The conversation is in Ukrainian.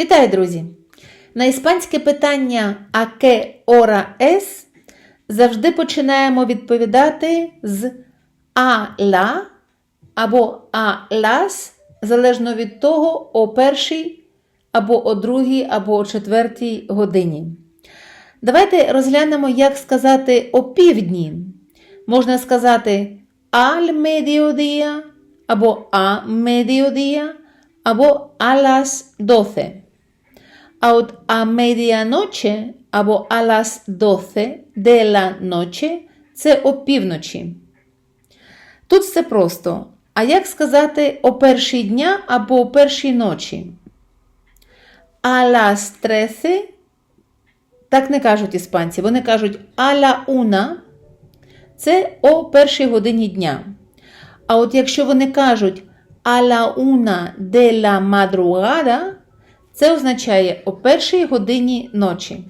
Вітаю, друзі! На іспанське питання «А qué hora es» завжди починаємо відповідати з «а la» або «а las», залежно від того, о першій, або о другій, або о четвертій годині. Давайте розглянемо, як сказати о півдні. Можна сказати «al mediodía» або «a mediodía», або «a las 12». А от а medianoche або a las 12 de la noche – це опівночі. Тут все просто. А як сказати о першій дня або о першій ночі? A las 13 так не кажуть іспанці. Вони кажуть a la una – це о першій годині дня. А от якщо вони кажуть a la una de la madrugada – це означає о першій годині ночі.